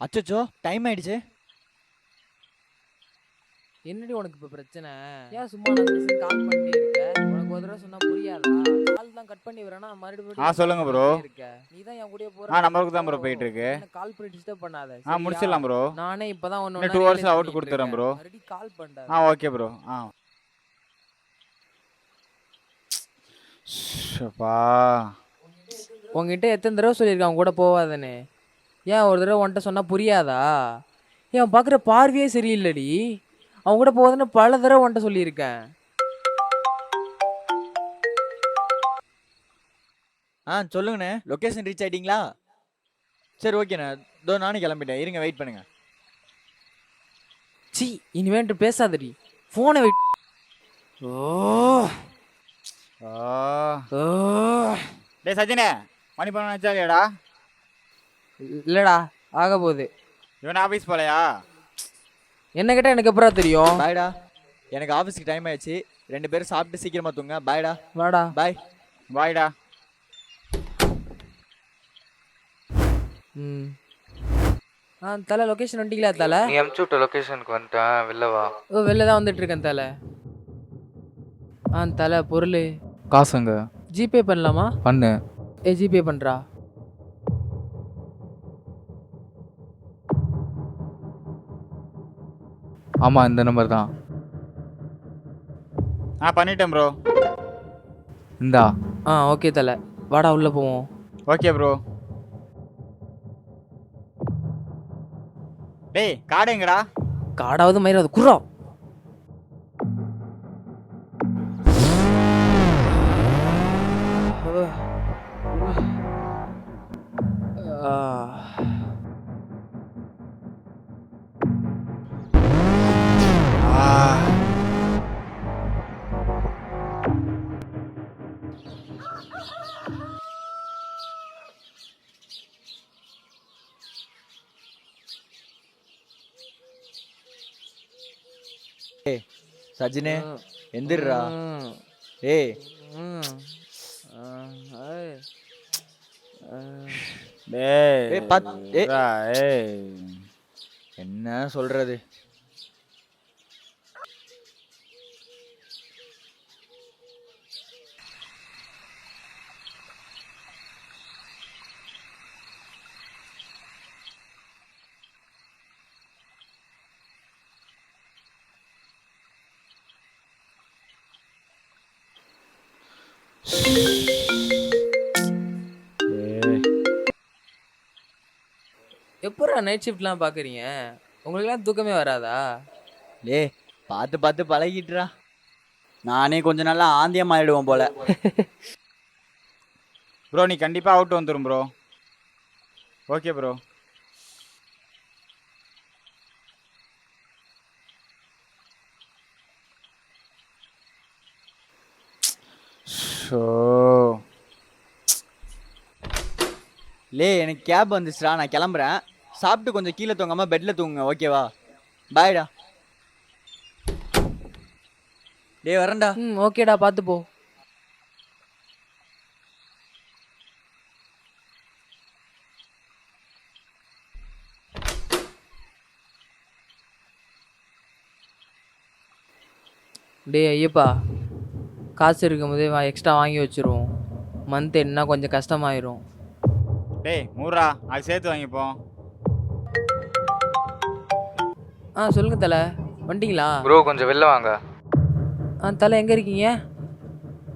அச்சச்சோ டைம் ஆயிடுச்சு. என்னடி உனக்கு இப்ப பிரச்சனை? ஏன் சும்மா கால் பண்ணிட்டே இருக்க? உனக்கு ஒரு தடவை சொன்னா புரியாதா? கால் தான் கட் பண்ணி வரேனா மறுபடியும் ஆ, சொல்லுங்க bro. இருக்க. நீ தான் என் கூடயே போற. ஆ நம்பருக்கு தான் ப்ரோ போயிட்டு இருக்கு கால் பண்ணி டிஸ்டர்ப் பண்ணாத? ஆ முடிச்சிடலாம் ப்ரோ நானே இப்பதான் ஒன்னு இன்னும் two hours ல out கொடுத்துறேன் bro. மறுபடியும் கால் பண்றேன் ஆ ஓகே ப்ரோ ஆ. ஷப்பா. உங்ககிட்ட எத்தனை தடவை சொல்லியிருக்கான் அவன் கூட போவாதன்னு? ஏன் ஒரு தடவை உன்கிட்ட சொன்னா புரியாதா? ஏன் அவன் பார்க்குற பார்வையே சரியில்லடி. அவன் கூட போவாதன்னு பல தடவை உன்கிட்ட சொல்லியிருக்கேன். ஆ சொல்லுங்கண்ணே. லொக்கேஷன் ரீச் ஆயிட்டீங்களா? சரி ஓகேண்ணே இதோ நானும் கிளம்பிட்டேன். இருங்க வெயிட் பண்ணுங்க. சி இனிமேட்டு பேசாதடி. ஃபோனை வை. ஓ. ஆ. ஓ டேய் சஜினே. மணி பண்ண வச்சாலியாடா இல்லடா ஆக போகுது. இவன் ஆஃபீஸ் போலையா? என்ன கேட்டால் எனக்கு எப்படா தெரியும்? பாய்டா எனக்கு ஆஃபீஸ்க்கு டைம் ஆயிடுச்சு. ரெண்டு பேரும் சாப்பிட்டு சீக்கிரமா தூங்க. பாய்டா வாடா. பாய் பாய்டா ம். ஆ தலை லொக்கேஷன் வந்துட்டீங்களா தலை? நீ அமுச்சு விட்ட லொக்கேஷனுக்கு வந்துட்டேன். வெளில வா. ஓ வெளில தான் வந்துட்டு இருக்கேன் தலை. ஆ தலை பொருள். காசுங்க ஜிபே பண்ணலாமா? பண்ணு. ஏ ஜிபே பண்ணுறா ஆமாம் இந்த நம்பர் தான். ஆ பண்ணிட்டேன் ப்ரோ இந்தா. ஆ ஓகே தலை. வாடா உள்ளே போவோம். ஓகே ப்ரோ டேய் கார்டு எங்கடா? காடாவது மயிராது. குர்ரா சஜினே எந்திரா ஏய். என்ன சொல்றது? எப்படா நைட் ஷிஃப்ட்லாம் பார்க்குறீங்க உங்களுக்குலாம் தூக்கமே வராதா? லே பார்த்து பார்த்து பழகிட்டுடா நானே கொஞ்ச நாள்ல ஆந்தியம் ஆயிடுவோம் போல. ப்ரோ நீ கண்டிப்பா அவுட் வந்துரும் ப்ரோ ஓகே ப்ரோ ஷோ லே எனக்கு கேப் வந்துச்சுடா. நான் கிளம்புறேன். சாப்பிட்டு கொஞ்சம் கீழே தூங்காம பெட்ல தூங்குங்க ஓகேவா பாய்டா டேய் வரேன்டா. ம் ஓகேடா பார்த்து போ. டேய் ஐயப்பா. காசு இருக்கும்போதே வா எக்ஸ்ட்ரா வாங்கி வச்சிருவோம். மந்த் என்ன கொஞ்சம் கஷ்டமாயிரும். டேய் மூர்ரா அது சேர்த்து வாங்கிப்போம். ஆ சொல்லுங்க தலை. வந்துட்டீங்களா ப்ரோ கொஞ்சம் வெளில வாங்க. ஆ தலை எங்கே இருக்கீங்க?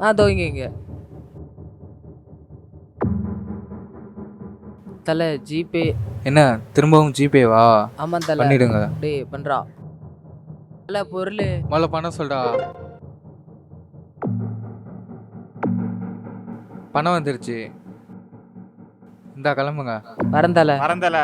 ஆ தோ இங்க தலை ஜிபே. என்ன திரும்பவும் ஜிபேவா? ஆமாம் தலை. பண்ணிடுங்க. டேய் பண்ணுறா தலை பொருள். முதல்ல பண்ண சொல்டா பணம் வந்துருச்சு. இந்தா கிளம்புங்க. வரேன் தலை.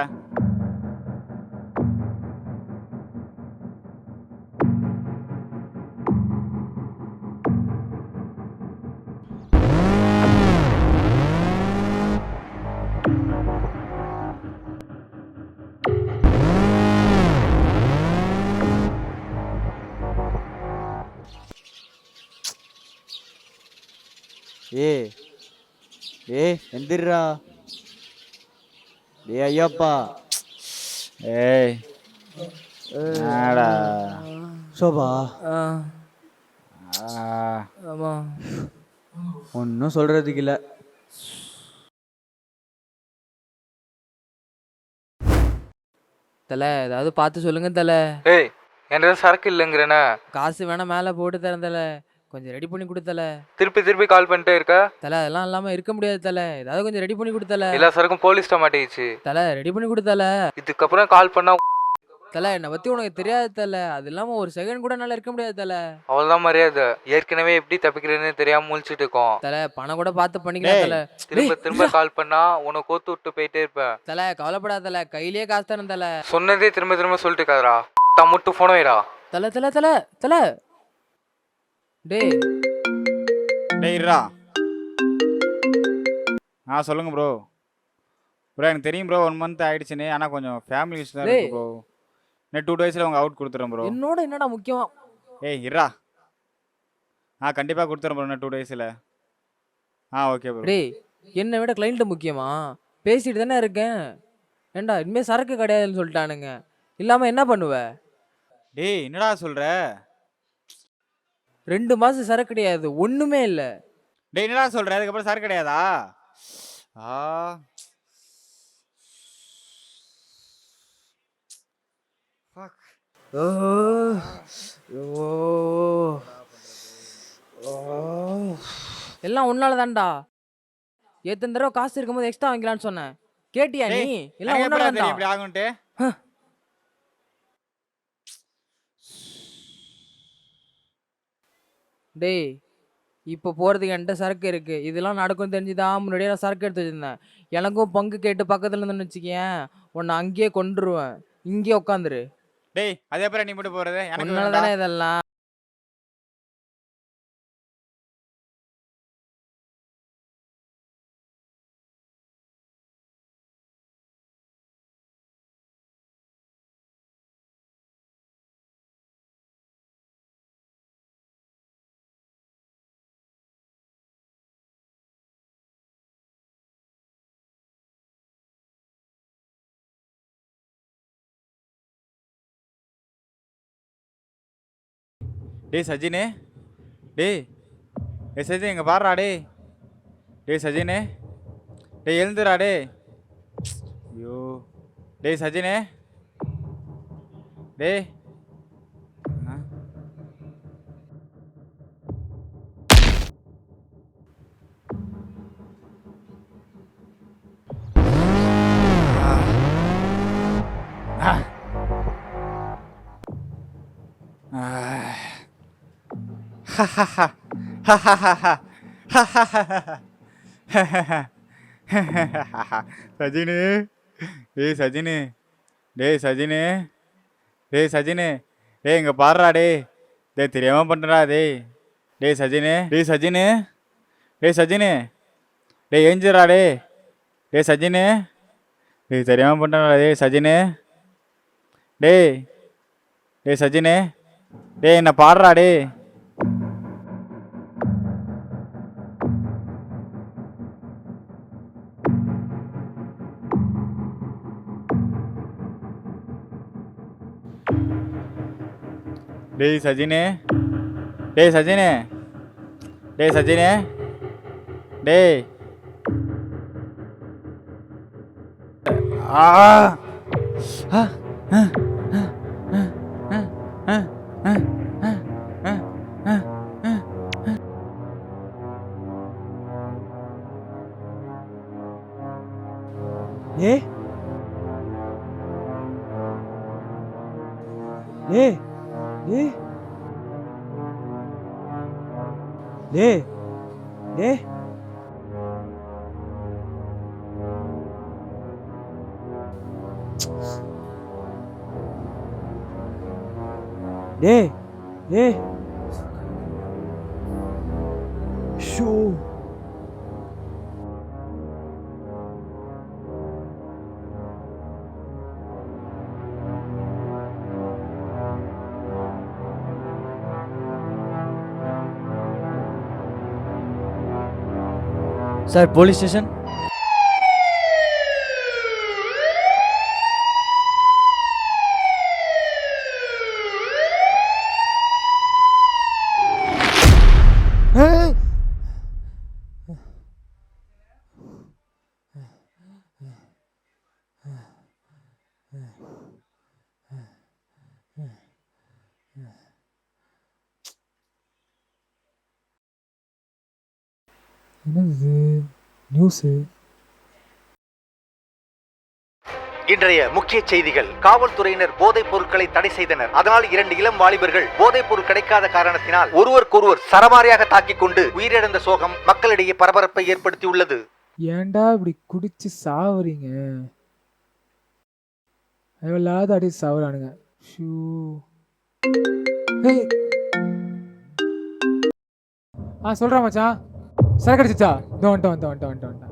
ஏ ஏ எந்திரா டேய் ஐயப்பா. ஏய் சோபா. ஆ, ஆ, ஆமா. ஒன்றும் சொல்கிறதுக்கு இல்லை. தல ஏதாவது பார்த்து சொல்லுங்க தல. ஏய் என்கிட்ட சரக்கு இல்லைங்கிறேனே. காசு வேணா மேலே போட்டு தரேன் தல. கொஞ்சம் ரெடி பண்ணி கொடுத்தல திருப்பி திருப்பி கால் பண்ணிட்டே இருக்க? தல அதெல்லாம் இல்லாம இருக்க முடியாது தல. ஏதாவது கொஞ்சம் ரெடி பண்ணி கொடுத்தல எல்லா சரக்கும் போலீஸ்ட்ட மாட்டேங்குச்சு தல ரெடி பண்ணி கொடுத்தல இதுக்கப்புறம் கால் பண்ணா தல என்னை பத்தி உனக்கு தெரியாது தல. அது இல்லாம ஒரு செகண்ட் கூட என்னால இருக்க முடியாது தல. அவ்வளோதான் மரியாதை. ஏற்கனவே எப்படி தப்பிக்கிறேன்னு தெரியாம முழிச்சிட்டு இருக்கோம். தல பணம் கூட பார்த்து பண்ணிக்கலாம் தல. திரும்ப திரும்ப கால் பண்ணா உன்னை கோத்து விட்டு போயிட்டே இருப்பேன். தல கவலைப்படாத தல. கையிலேயே காசு தரேன் தல. சொன்னதே திரும்ப திரும்ப சொல்லிட்டு இருக்காதடா. தான் மட்டும் போன வைடா. தல தல தல தல. டேய். டேய் இருடா. ஆ சொல்லுங்க ப்ரோ ப்ரோ எனக்கு தெரியும் ப்ரோ ஒன் மந்த் ஆயிடுச்சுன்னு ஆனால் கொஞ்சம் ஃபேமிலி இஷ்யூ தான் டேய். இருக்கு ப்ரோ இன்னும் டூ டேஸில் உங்கள் அவுட் கொடுத்துறேன் ப்ரோ என்னோட என்னடா முக்கியம்? ஏய் இருடா. ஆ கண்டிப்பாக கொடுத்துறேன் ப்ரோ இன்னும் டூ டேஸில் ஆ ஓகே ப்ரோ டேய் என்னை விட கிளைண்ட் முக்கியமா? பேசிட்டு தானே இருக்கேன். ஏண்டா இனிமே சரக்கு கிடையாதுன்னு சொல்லிட்டானுங்க. இல்லாம என்ன பண்ணுவ? டேய் என்னடா சொல்கிற ரெண்டு மாசம் சரக்கு கிடையாது ஒண்ணுமே இல்ல. டேய் என்னடா சொல்கிற அதுக்கப்புறம் சார் கிடையாதா? ஆ. Fuck. எல்லாம் உன்னால தான்டா எத்தனை தடவை காசு இருக்கும்போது எக்ஸ்ட்ரா வாங்கிக்கலாம்னு சொன்னேன். கேட்டியா நீ? எல்லாம் உன்னால தான்டா டேய் இப்போ போறதுக்கு என்கிட்ட சரக்கு இருக்கு. இதெல்லாம் நடக்கும் தெரிஞ்சுதான் முன்னாடியே நான் சரக்கு எடுத்து வச்சிருந்தேன். எனக்கும் பங்கு கேட்டு பக்கத்துல இருந்தேன்னு வச்சுக்கேன். உன்னை அங்கேயே கொண்டுருவேன் இங்கேயே உட்காந்துரு டேய் அதே அப்புறம் நீ மட்டும் போகிறது எனக்கு உன்னால. தானே இதெல்லாம்? டேய் சஜினே டேய் டே சஜின் இங்கே பாடுறா டே டேய் சஜினே டேய் எழுந்துரா டேய். ஐயோ. டேய் சஜினே டேய். சஜினு டேய் சஜினு டேய் சஜினு டேய் சஜினு டேய் இங்கே பாடுறா டேய். டேய் தெரியாமல் பண்ணுறா டேய். டேய் சஜினு டேய் சஜினு டேய் சஜினு டேய் ஏஞ்சிரா டேய். டேய் சஜினு டேய் தெரியாமல் பண்ணுறா டேய் சஜினு டேய். டேய் சஜினு டேய் என்ன பாடுறா டேய். 내 사진에 내 사진에 내 사진에 내 아! 아! 아! 아. দে দে দে দে सर पुलिस स्टेशन என்னது நியூஸு? இன்றைய முக்கிய செய்திகள். காவல்துறையினர் போதைப் பொருட்களை தடை செய்தனர். அதனால் இரண்டு இளம் வாலிபர்கள் போதைப் பொருள் கிடைக்காத காரணத்தினால் ஒருவருக்கொருவர் சரமாரியாக தாக்கிக் கொண்டு உயிரிழந்த சோகம் மக்களிடையே பரபரப்பை ஏற்படுத்தியுள்ளது. ஏன்டா இப்படி குடிச்சு சாவுறீங்க? எவ்வளவு அடி சாவுறானுங்க. ஷூ. ஆ சொல்கிறேன் மச்சான். சரக்கு அடிச்சிச்சா இதோ வந்துட்டேன் வந்துட்டேன் வந்துட்டேன் வந்துட்டேன்